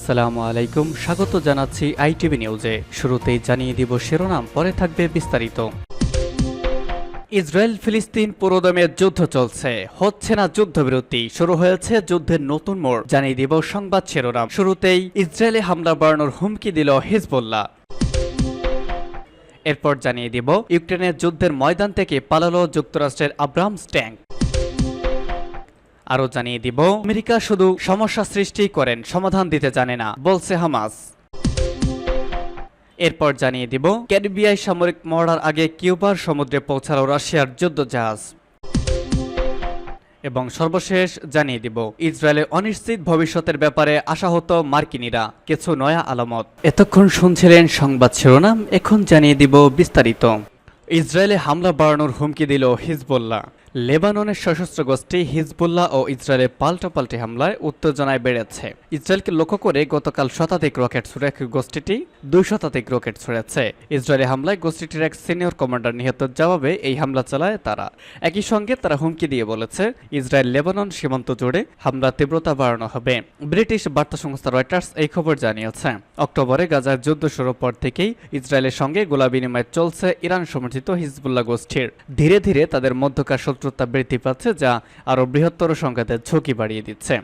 আসসালামু আলাইকুম। স্বাগত জানাচ্ছি আইটিভি নিউজে। শুরুতেই জানিয়ে দিব শিরোনাম, পরে থাকবে বিস্তারিত। ইসরায়েল ফিলিস্তিন পুরোদমে যুদ্ধ চলছে। হচ্ছে না যুদ্ধবিরতি, শুরু হয়েছে যুদ্ধের নতুন মোড়। জানিয়ে দিব সংবাদ শিরোনাম। শুরুতেই ইসরায়েলে হামলা বাড়ানোর হুমকি দিল হিজবুল্লাহ। এরপর জানিয়ে দিব, ইউক্রেনের যুদ্ধের ময়দান থেকে পালালো যুক্তরাষ্ট্রের আব্রামস ট্যাঙ্ক আরও জানিয়ে দিব। আমেরিকা শুধু সমস্যা সৃষ্টি করেন, সমাধান দিতে জানে না, বলছে হামাস। এরপর জানিয়ে দিব, ক্যারিবিয়ায় সামরিক মহড়ার আগে কিউবার সমুদ্রে পৌঁছালো রাশিয়ার যুদ্ধ জাহাজ এবং সর্বশেষ জানিয়ে দিব ইসরায়েলের অনিশ্চিত ভবিষ্যতের ব্যাপারে আশাহত মার্কিনীরা, কিছু নয়া আলামত। এতক্ষণ শুনছিলেন সংবাদ শিরোনাম, এখন জানিয়ে দিব বিস্তারিত। ইসরায়েলে হামলা বাড়ানোর হুমকি দিল হিজবুল্লাহ। লেবাননের সশস্ত্র গোষ্ঠী হিজবুল্লাহ ও ইসরায়েলের পাল্টাপাল্টি হামলায় উত্তেজনায় বেড়েছে। ইসরায়েলকে লক্ষ্য করে গতকাল শতাধিক রকেট ছুড়ে গোষ্ঠীটি দুই শতাধিক রকেট ছুড়েছে। ইসরায়েলি হামলায় গোষ্ঠীটির এক সিনিয়র কমান্ডার নিহতের জবাবে এই হামলা চালায় তারা। একই সঙ্গে তারা হুমকি দিয়ে বলেছে, ইসরায়েল লেবানন সীমান্ত জুড়ে হামলার তীব্রতা বাড়ানো হবে। ব্রিটিশ বার্তা সংস্থা রয়টার্স এই খবর জানিয়েছে। অক্টোবরে গাজার যুদ্ধ শুরুর পর থেকেই ইসরায়েলের সঙ্গে গোলা বিনিময় চলছে ইরান সমর্থিত হিজবুল্লাহ গোষ্ঠীর। ধীরে ধীরে তাদের মধ্যকার শত্রুতা বৃদ্ধি পাচ্ছে যা আরও বৃহত্তর সংঘাতের ঝুঁকি বাড়িয়ে দিচ্ছে।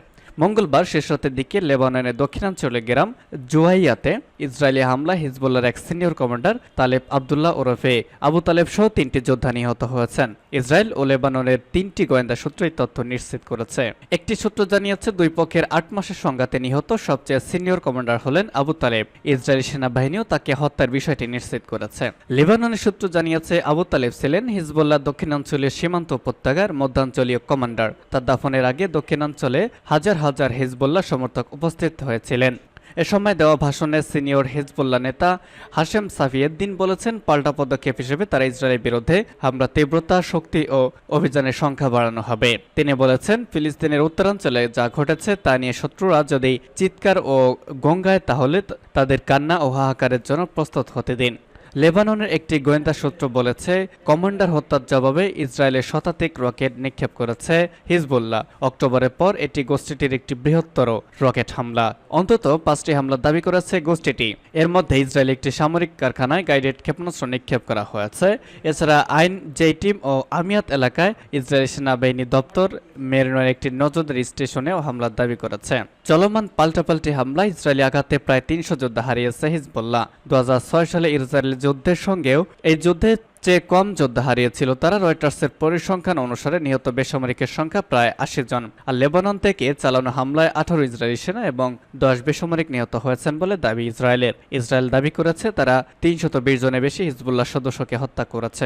মঙ্গলবার শেষ রাতের দিকে লেবাননের দক্ষিণাঞ্চলের গ্রাম জুয়াইয়াতে ইসরায়েলি হামলা হিজবুল্লার এক সিনিয়র কমান্ডার তালেব আবদুল্লাহ ওরফে আবু তালেব সহ তিনটি যোদ্ধা নিহত হয়েছেন। ইসরায়েল ও লেবাননের তিনটি গোয়েন্দা সূত্র এই তথ্য নিশ্চিত করেছে। একটি সূত্র জানিয়েছে, দুই পক্ষের আট মাসের সংঘাতে নিহত সবচেয়ে সিনিয়র কমান্ডার হলেন আবু তালেব। ইসরায়েলি সেনাবাহিনীও তাকে হত্যার বিষয়টি নিশ্চিত করেছে। লেবাননের সূত্র জানিয়েছে, আবু তালেব ছিলেন হিজবুল্লাহ দক্ষিণাঞ্চলীয় সীমান্ত উপত্যকার মধ্যাঞ্চলীয় কমান্ডার। তার দাফনের আগে দক্ষিণাঞ্চলে হাজার হাজার হিজবুল্লাহ সমর্থক উপস্থিত হয়েছিলেন। এ সময় দেওয়া ভাষণে সিনিয়র হিজবুল্লাহ নেতা হাশেম সাফিয়েদ্দিন বলেছেন, পাল্টা পদক্ষেপ হিসেবে তারা ইসরায়েলের বিরুদ্ধে হামলা, তীব্রতা, শক্তি ও অভিযানের সংখ্যা বাড়ানো হবে। তিনি বলেছেন, ফিলিস্তিনের উত্তরাঞ্চলে যা ঘটেছে তা নিয়ে শত্রুরা যদি চিৎকার ও গঙ্গায়, তাহলে তাদের কান্না ও হাহাকারের জন্য প্রস্তুত হতে দিন। লেবাননের একটি গোয়েন্দা সূত্র বলেছে, কমান্ডার হত্যার জবাবে ইসরায়েলের শতাধিক রকেট নিক্ষেপ করেছে হিজবুল্লাহ। অক্টোবরের পর এটি গোষ্ঠীটির একটি বৃহত্তর রকেট হামলা। অন্তত পাঁচটি হামলার দাবি করেছে গোষ্ঠীটি। এর মধ্যে ইসরায়েল একটি সামরিক কারখানায় গাইডেড ক্ষেপণাস্ত্র নিক্ষেপ করা হয়েছে। এছাড়া আইন জেইটিম ও আমিয়াত এলাকায় ইসরায়েলি সেনাবাহিনী দপ্তর মেরিনোর একটি নজরদারি স্টেশনেও হামলার দাবি করেছে। চলমান পাল্টাপাল্টি হামলা ইসরায়েলি আঘাতে প্রায় তিনশো যোদ্ধা হারিয়েছে হিজবুল্লাহ। দু হাজার ছয় সালে ইসরায়েলি যুদ্ধের সঙ্গেও এই যুদ্ধে চেয়ে কম যোদ্ধা হারিয়েছিল তারা। রয়টার্সের পরিসংখ্যান অনুসারে নিহত বেসামরিকের সংখ্যা প্রায় আশি জন। আর লেবানন থেকে চালানো হামলায় আঠারো ইসরায়েলি সেনা এবং দশ বেসামরিক নিহত হয়েছেন বলে দাবি ইসরায়েলের। ইসরায়েল দাবি করেছে তারা তিনশত বিশ জনের বেশি হিজবুল্লাহ সদস্যকে হত্যা করেছে।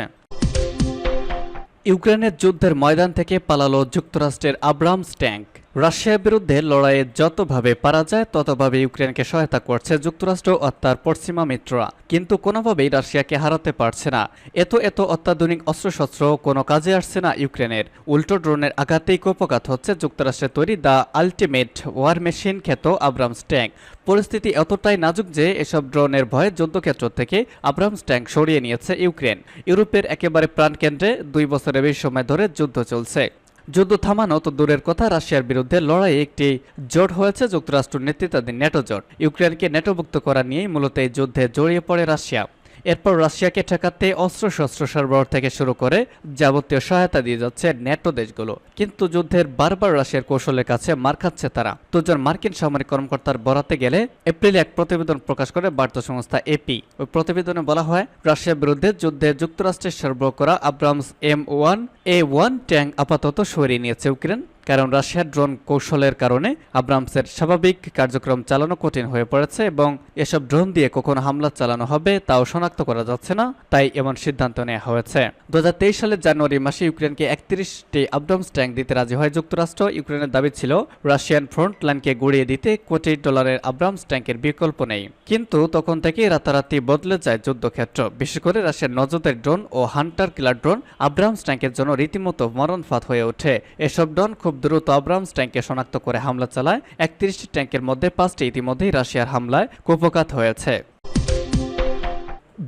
ইউক্রেনের যুদ্ধের ময়দান থেকে পালালো যুক্তরাষ্ট্রের আব্রামস ট্যাঙ্ক রাশিয়ার বিরুদ্ধে লড়াইয়ে যতভাবে পারা যায়, ততভাবে ইউক্রেনকে সহায়তা করছে যুক্তরাষ্ট্র ও তার পশ্চিমা মিত্ররা। কিন্তু কোনোভাবেই রাশিয়াকে হারাতে পারছে না। এত এত অত্যাধুনিক অস্ত্রশস্ত্র কোনো কাজে আসছে না ইউক্রেনের। উল্টো ড্রোনের আঘাতেই কোপঘাত হচ্ছে যুক্তরাষ্ট্রের তৈরি দ্য আলটিমেট ওয়ার মেশিন খ্যাত আব্রামস ট্যাঙ্ক। পরিস্থিতি এতটাই নাজুক যে এসব ড্রোনের ভয়ে যুদ্ধক্ষেত্র থেকে আব্রামস ট্যাঙ্ক সরিয়ে নিয়েছে ইউক্রেন। ইউরোপের একেবারে প্রাণকেন্দ্রে দুই বছরের বেশি সময় ধরে যুদ্ধ চলছে। যুদ্ধ থামানো তো দূরের কথা রাশিয়ার বিরুদ্ধে লড়াই একটি জোট হয়েছে যুক্তরাষ্ট্র নেতৃত্বাধীন নেটো জোট। ইউক্রেনকে নেটোভুক্ত করা নিয়েই মূলত এই যুদ্ধে জড়িয়ে পড়ে রাশিয়া। এরপর রাশিয়াকে ঠেকাতে অস্ত্রশস্ত্র সরবরাহ থেকে শুরু করে যাবতীয় সহায়তা দিয়ে যাচ্ছে ন্যাটো দেশগুলো। কিন্তু যুদ্ধের বারবার রাশিয়ার কৌশলের কাছে মার খাচ্ছে তারা। দুজন মার্কিন সামরিক কর্মকর্তার বরাতে গেলে এপ্রিলে এক প্রতিবেদন প্রকাশ করে বার্তা সংস্থা এপি ওই প্রতিবেদনে বলা হয়, রাশিয়ার বিরুদ্ধে যুদ্ধে যুক্তরাষ্ট্রের সরবরাহ করা Abrams M one, A one tank আপাতত সরিয়ে নিয়েছে ইউক্রেন। কারণ রাশিয়ার ড্রোন কৌশলের কারণে আব্রামসের স্বাভাবিক কার্যক্রম চালানো কঠিন হয়ে পড়েছে এবং এসব ড্রোন দিয়ে কখনো হামলা চালানো হবে তাও শনাক্ত করা যাচ্ছে না, তাই এমন সিদ্ধান্ত নেওয়া হয়েছে। দু সালের জানুয়ারি মাসে ইউক্রেনকে একত্রিশটি আব্রামস ট্যাঙ্ক দিতে রাজি হয়। যুক্তরাষ্ট্র ইউক্রেনের দাবি ছিল, রাশিয়ান ফ্রন্ট লাইনকে গুড়িয়ে দিতে কোটি ডলারের আব্রামস ট্যাঙ্কের বিকল্প নেই। কিন্তু তখন থেকেই রাতারাতি বদলে যায় যুদ্ধক্ষেত্র। বিশেষ করে রাশিয়ার নজরদের ড্রোন ও হান্টার কিলার ড্রোন আব্রামস ট্যাঙ্কের জন্য রীতিমতো মরণফাত হয়ে ওঠে। এসব ড্রোন খুব দ্রুত আব্রামস ট্যাঙ্কে শনাক্ত করে হামলা চালায়। একত্রিশটি ট্যাঙ্কের মধ্যে পাঁচটি ইতিমধ্যেই রাশিয়ার হামলায় কুপকাত হয়েছে।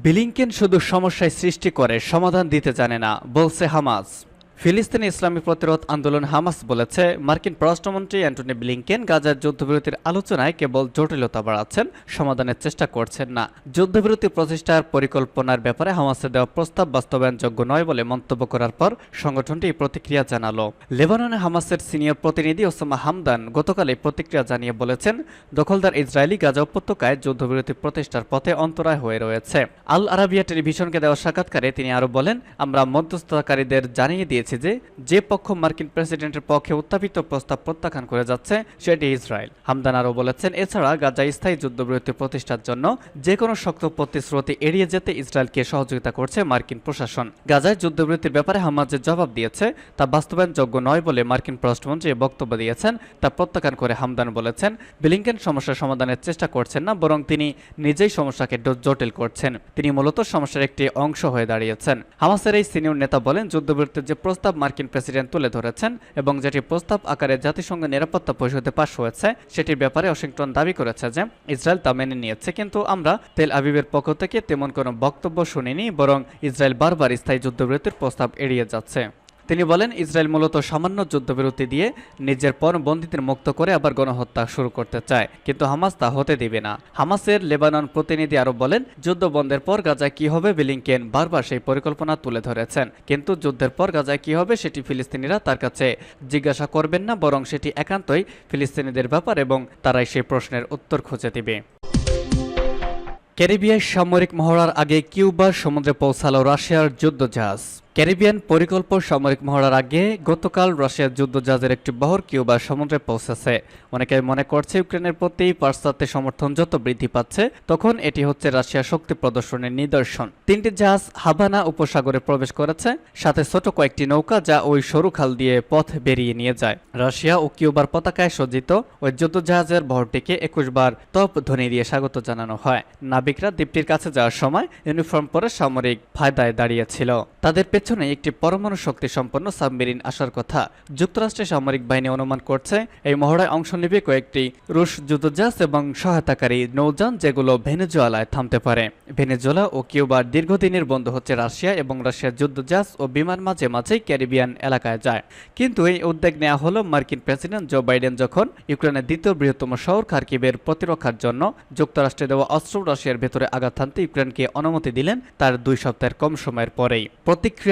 বিলিংকেন শুধু সমস্যায় সৃষ্টি করে সমাধান দিতে জানে না, বলছে হামাস। ফিলিস্তিনি ইসলামী প্রতিরোধ আন্দোলন হামাস বলেছে, মার্কিন পররাষ্ট্রমন্ত্রী অ্যান্টনি ব্লিংকেন গাজার যুদ্ধবিরতির আলোচনায় কেবল জটিলতা বাড়াচ্ছেন, সমাধানের চেষ্টা করছেন না। যুদ্ধবিরতি প্রতিষ্ঠার পরিকল্পনার ব্যাপারে হামাসের দেওয়া প্রস্তাব বাস্তবায়নযোগ্য নয় বলে মন্তব্য করার পর সংগঠনটি প্রতিক্রিয়া জানালো। লেবাননে হামাসের সিনিয়র প্রতিনিধি ওসামা হামদান গতকাল এই প্রতিক্রিয়া জানিয়ে বলেছেন, দখলদার ইসরায়েলি গাজা উপত্যকায় যুদ্ধবিরতি প্রতিষ্ঠার পথে অন্তরায় হয়ে রয়েছে। আল আরাবিয়া টেলিভিশনকে দেওয়া সাক্ষাৎকারে তিনি আরও বলেন, আমরা মধ্যস্থতাকারীদের জানিয়ে দিয়েছি যে যে পক্ষ মার্কিন প্রেসিডেন্টের পক্ষে উত্থাপিত প্রস্তাব প্রত্যাখ্যান করে যাচ্ছে, সেটি ইসরায়েল। হামদান আরও বলেছেন, এছাড়া গাজা স্থায়ী যুদ্ধবিরতি প্রতিষ্ঠার জন্য যে কোনো শক্ত প্রতিশ্রুতি এড়িয়ে যেতে ইসরায়েলকে সহযোগিতা করছে মার্কিন প্রশাসন। গাজায় যুদ্ধবিরতির ব্যাপারে হামাজ যে জবাব দিয়েছে, তা বাস্তবায়নযোগ্য নয় বলে মার্কিন পররাষ্ট্রমন্ত্রী বক্তব্য দিয়েছেন, তা প্রত্যাখ্যান করে হামদান বলেছেন, ব্লিংকেন সমস্যার সমাধানের চেষ্টা করছেন না, বরং তিনি নিজেই সমস্যাকে জটিল করছেন। তিনি মূলত সমস্যার একটি অংশ হয়ে দাঁড়িয়েছেন। হামাসের এই সিনিয়র নেতা বলেন, যুদ্ধবিরতির যে প্রস্তাব মার্কিন প্রেসিডেন্ট তুলে ধরেছেন এবং যেটি প্রস্তাব আকারে জাতিসংঘ নিরাপত্তা পরিষদে পাশ হয়েছে, সেটির ব্যাপারে ওয়াশিংটন দাবি করেছে যে ইসরায়েল তা মেনে নিয়েছে। কিন্তু আমরা তেল আবিবের পক্ষ থেকে তেমন কোনো বক্তব্য শুনিনি, বরং ইসরায়েল বারবার স্থায়ী যুদ্ধবিরতির প্রস্তাব এড়িয়ে যাচ্ছে। তিনি বলেন, ইসরায়েল মূলত সামান্য যুদ্ধবিরতি দিয়ে নিজের পর বন্দীদের মুক্ত করে আবার গণহত্যা শুরু করতে চায়, কিন্তু হামাস তা হতে দিবে না। হামাসের লেবানন প্রতিনিধি আরও বলেন, যুদ্ধ বন্ধের পর গাজায় কি হবে বিলিংকেন বারবার সেই পরিকল্পনা তুলে ধরেছেন, কিন্তু যুদ্ধের পর গাজায় কি হবে সেটি ফিলিস্তিনিরা তার কাছে জিজ্ঞাসা করবেন না, বরং সেটি একান্তই ফিলিস্তিনিদের ব্যাপার এবং তারাই সেই প্রশ্নের উত্তর খুঁজে দিবে। ক্যারিবিয়ায় সামরিক মহড়ার আগে কিউবার সমুদ্রে পৌঁছালো রাশিয়ার যুদ্ধজাহাজ। ক্যারিবিয়ান পরিকল্প সামরিক মহড়ার আগে গতকাল রাশিয়ার যুদ্ধজাহাজের একটি বহর কিউবার সমুদ্রে পৌঁছেছে। অনেকে মনে করছে ইউক্রেনের প্রতি পাশ্চাত্যের সমর্থন যত বৃদ্ধি পাচ্ছে, তখন এটি হচ্ছে রাশিয়ার শক্তি প্রদর্শনের নিদর্শন। তিনটি জাহাজ হাভানা উপসাগরে প্রবেশ করেছে, সাথে ছোট কয়েকটি নৌকা যা ওই সরু খাল দিয়ে পথ বেরিয়ে নিয়ে যায়। রাশিয়া ও কিউবার পতাকায় সজ্জিত ওই যুদ্ধজাহাজের বহরটিকে একুশ বার তপ ধ্বনি দিয়ে স্বাগত জানানো হয়। নাবিকরা দ্বীপটির কাছে যাওয়ার সময় ইউনিফর্ম পরে সামরিক ফায়দায় দাঁড়িয়েছিল। তাদের পেছনে একটি পরমাণু শক্তি সম্পন্ন সাবমেরিন আসার কথা যুক্তরাষ্ট্রের সামরিক বাহিনী অনুমান করছে। এই মহড়ায় অংশ নেবে কয়েকটি রুশ যুদ্ধজাহাজ এবং সহায়তাকারী নৌযান যেগুলো ভেনেজুয়েলায় থামতে পারে। ভেনেজুয়েলা ও কিউবার দীর্ঘদিনের বন্ধু হচ্ছে রাশিয়া এবং রাশিয়ার যুদ্ধজাহাজ ও বিমান মাঝে মাঝেই ক্যারিবিয়ান এলাকায় যায়। কিন্তু এই উদ্যোগ নেওয়া হলো মার্কিন প্রেসিডেন্ট জো বাইডেন যখন ইউক্রেনের দ্বিতীয় বৃহত্তম শহর খার্কিবের প্রতিরক্ষার জন্য যুক্তরাষ্ট্রে দেওয়া অস্ত্র রাশিয়ার ভেতরে আঘাত হানতে ইউক্রেনকে অনুমতি দিলেন, তার দুই সপ্তাহের কম সময়ের পরেই।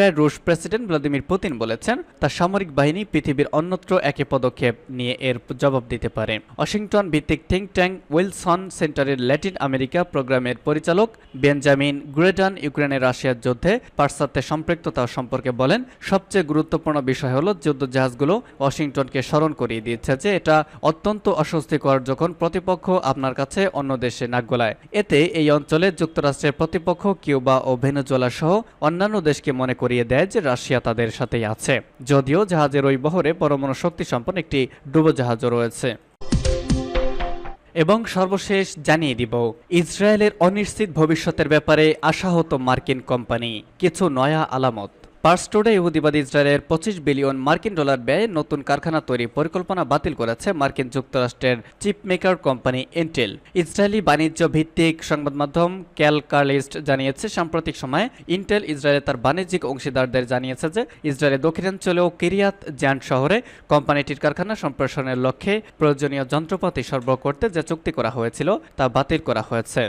প্রতিক্রিয়ায় রুশ প্রেসিডেন্ট ভ্লাদিমির পুতিন বলেছেন তার সামরিক বাহিনী পৃথিবীর অন্যত্র একই পদক্ষেপ নিয়ে এর জবাব দিতে পারে। ওয়াশিংটন ভিত্তিক থিঙ্ক ট্যাঙ্ক উইলসন সেন্টারের ল্যাটিন আমেরিকা প্রোগ্রামের পরিচালক বেঞ্জামিন গ্রেডান ইউক্রেনের রাশিয়ার যুদ্ধে পাশ্চাত্যের সম্পৃক্ততা সম্পর্কে বলেন, সবচেয়ে গুরুত্বপূর্ণ বিষয় হল যুদ্ধজাহাজগুলো ওয়াশিংটনকে স্মরণ করিয়ে দিচ্ছে যে এটা অত্যন্ত অস্বস্তিকর যখন প্রতিপক্ষ আপনার কাছে অন্য দেশে নাক গলায়। এতে এই অঞ্চলে যুক্তরাষ্ট্রের প্রতিপক্ষ কিউবা ও ভেনেজুয়েলা সহ অন্যান্য দেশকে মনে করিয়ে দেয় যে রাশিয়া তাদের সাথেই আছে। যদিও জাহাজের ওই বহরে পরমাণু শক্তি সম্পন্ন একটি ডুবোজাহাজও রয়েছে। এবং সর্বশেষ জানিয়ে দিব, ইসরায়েলের অনিশ্চিত ভবিষ্যতের ব্যাপারে আশাহত মার্কিন কোম্পানি, কিছু নয়া আলামত। পার্সটোডে ইহুদিবাদ ইসরায়েলের পঁচিশ বিলিয়ন মার্কিন ডলার ব্যয়ে নতুন কারখানা তৈরি পরিকল্পনা বাতিল করেছে মার্কিন যুক্তরাষ্ট্রের chip maker company Intel. Israeli বাণিজ্য ভিত্তিক সংবাদ মাধ্যম ক্যালকালিস্ট জানিয়েছে, সাম্প্রতিক সময়ে ইন্টেল ইসরায়েলে তার বাণিজ্যিক অংশীদারদের জানিয়েছে যে, ইসরায়েলের দক্ষিণাঞ্চলে ও কিরিয়াত জ্যান শহরে কোম্পানিটির কারখানা সম্প্রসারণের লক্ষ্যে প্রয়োজনীয় যন্ত্রপাতি সরবরাহ করতে যে চুক্তি করা হয়েছিল তা বাতিল করা হয়েছে।